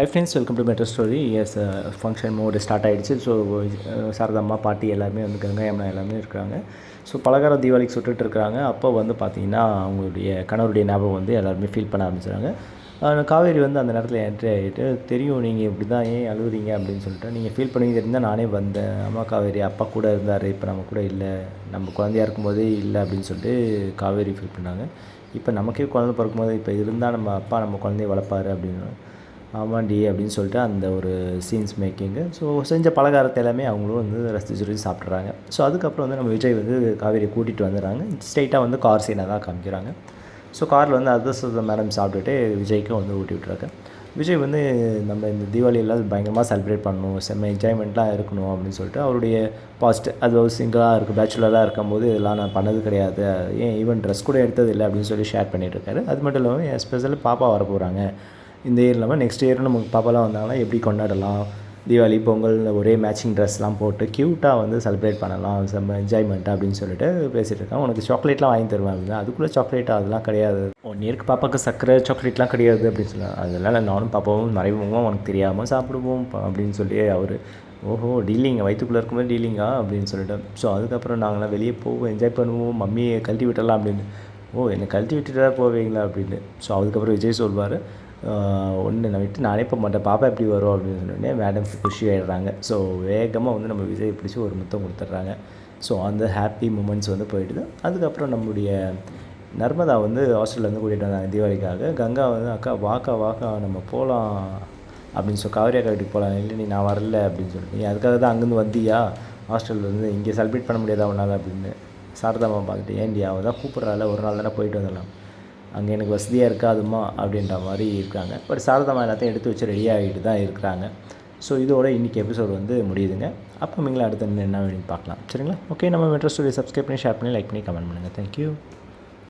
Hi friends welcome to metro story s function mode start ஆகிடுச்சு so சாரதாம்மா பாட்டி எல்லாமே வந்து கங்கை அம்மா எல்லாமே இருக்கிறாங்க ஸோ பலகாரம் தீபாவளிக்கு சுட்டுட்டு இருக்கிறாங்க அப்போ வந்து பார்த்திங்கன்னா அவங்களுடைய கணவருடைய ஞாபகம் வந்து எல்லாருமே ஃபீல் பண்ண ஆரம்பிச்சுறாங்க காவேரி வந்து அந்த நேரத்தில் என்ட்ரி ஆகிட்டு தெரியும் நீங்கள் இப்படி தான் ஏன் அழுகுறீங்க அப்படின்னு சொல்லிட்டு நீங்கள் ஃபீல் பண்ணி தெரிந்தால் நானே வந்தேன். அம்மா காவேரி அப்பா கூட இருந்தார். இப்போ நம்ம கூட இல்லை. நம்ம குழந்தையா இருக்கும்போதே இல்லை. அப்படின்னு சொல்லிட்டு காவேரி ஃபீல் பண்ணாங்க. இப்போ நமக்கே குழந்தை பிறக்கும்போது இப்போ இருந்தால் நம்ம அப்பா நம்ம குழந்தைய வளர்ப்பாரு அப்படின்னு. ஆமாண்டி அப்படின்னு சொல்லிட்டு அந்த ஒரு சீன்ஸ் மேக்கிங்கு ஸோ செஞ்ச பலகாரத்தை எல்லாமே அவங்களும் வந்து ரசித்து சொல்லி சாப்பிட்றாங்க ஸோ அதுக்கப்புறம் வந்து நம்ம விஜய் வந்து காவேரியை கூட்டிகிட்டு வந்துடுறாங்க. ஸ்ட்ரெயிட்டாக வந்து கார் சீனாக தான் காமிக்கிறாங்க. ஸோ காரில் வந்து அதிர்ஷ்ட மேடம் சாப்பிட்டுட்டு விஜய்க்கும் வந்து ஊட்டி விட்றாங்க விஜய் வந்து நம்ம இந்த தீபாவளியெல்லாம் பயங்கரமாக செலிப்ரேட் பண்ணணும். செம்ம என்ஜாய்மெண்ட்லாம் இருக்கணும் அப்படின்னு சொல்லிட்டு அவருடைய பாஸ்ட் அது ஒரு சிங்கிளாக இருக்குது பேச்சுலராக இருக்கும்போது இதெல்லாம் நான் பண்ணது கிடையாது. ஏன் ஈவன் ட்ரெஸ் கூட எடுத்தது இல்லை அப்படின்னு சொல்லி ஷேர் பண்ணிகிட்ருக்காரு அது மட்டும் இல்லாமல் எஸ்பெஷலி பாப்பா வர போகிறாங்க இந்த இயர் இல்லாமல் நெக்ஸ்ட் இயர் நமக்கு பாப்பாலாம் வந்தாங்கன்னா எப்படி கொண்டாடலாம்? தீபாவளி பொங்கல் ஒரே மேட்சிங் ட்ரெஸ்லாம் போட்டு க்யூட்டாக வந்து செலிப்ரேட் பண்ணலாம். செம்ம என்ஜாய்மெண்ட்டாக அப்படின்னு சொல்லிட்டு பேசிகிட்டு இருக்கான். உனக்கு சாக்லேட்லாம் வாங்கி தருவேன் அப்படின்னா அதுக்குள்ளே சாக்லேட் அதெல்லாம் கிடையாது. ஒன் இயருக்கு பாப்பாவுக்கு சக்கரை சாக்லேட்லாம் கிடையாது அப்படின்னு சொல்லுவேன். அதெல்லாம் நானும் பாப்பாவும் மறைமுகமாக உனக்கு தெரியாமல் சாப்பிடுவோம் அப்படின்னு சொல்லி அவர் ஓஹோ டீலிங்க வயிற்றுக்குள்ளே இருக்கும்போது டீலிங்கா அப்படின்னு சொல்லிட்டு. ஸோ அதுக்கப்புறம் நாங்களாம் வெளியே போவோம் என்ஜாய் பண்ணுவோம். மம்மியை கழட்டி விட்டலாம் அப்படின்னு. ஓ என்னை கழட்டி விட்டுட்டா போவீங்களா? அப்படின்னு. ஸோ அதுக்கப்புறம் விஜய் சொல்வார் ஒன்று நான் விட்டு நானே இப்போ மாட்டேன். பாப்பா எப்படி வரும் அப்படின்னு சொன்னோடனே மேடம் குஷி ஆகிடுறாங்க ஸோ வேகமாக வந்து நம்ம விஜய் பிடிச்சி ஒரு முத்தம் கொடுத்துட்றாங்க. ஸோ அந்த ஹாப்பி மூமெண்ட்ஸ் வந்து போயிடுது. அதுக்கப்புறம் நம்முடைய நர்மதா வந்து ஹாஸ்டல்லேருந்து கூட்டிகிட்டு வந்தாங்க தீபாவளிக்காக. கங்கா வந்து அக்கா வாக்கா வாக்கா நம்ம போகலாம் அப்படின்னு சொல்லி காவிரி அக்கா வீட்டுக்கு போகலாம் இல்லை நீ நான் வரல. அப்படின்னு சொல்லி நீ அதுக்காக தான் அங்கேருந்து வந்தியா? ஹாஸ்டல்லேருந்து இங்கே செலிப்ரேட் பண்ண முடியாதா உன்னால்? அப்படின்னு சாரதாமா பார்த்துட்டு ஏன்டி அவள் தான் கூப்பிட்றாள். ஒரு நாள் தானே போயிட்டு வந்துடலாம் அங்கே எனக்கு வசதியாக இருக்காதுமா அப்படின்ற மாதிரி இருக்காங்க. பட் சாரதாமா எல்லாத்தையும் எடுத்து வச்சு ரெடி ஆகிட்டு தான் இருக்கிறாங்க. ஸோ இதோட இன்றைக்கி எபிசோட் வந்து முடியுதுங்க. அப்போ நீங்களும் அடுத்து என்ன வேணும்னு பார்க்கலாம். சரிங்களா? ஓகே நம்ம மெட்ரோ ஸ்டோரி சப்ஸ்கிரைப் பண்ணி ஷேர் பண்ணி லைக் பண்ணி கமெண்ட் பண்ணுங்கள் தேங்க்யூ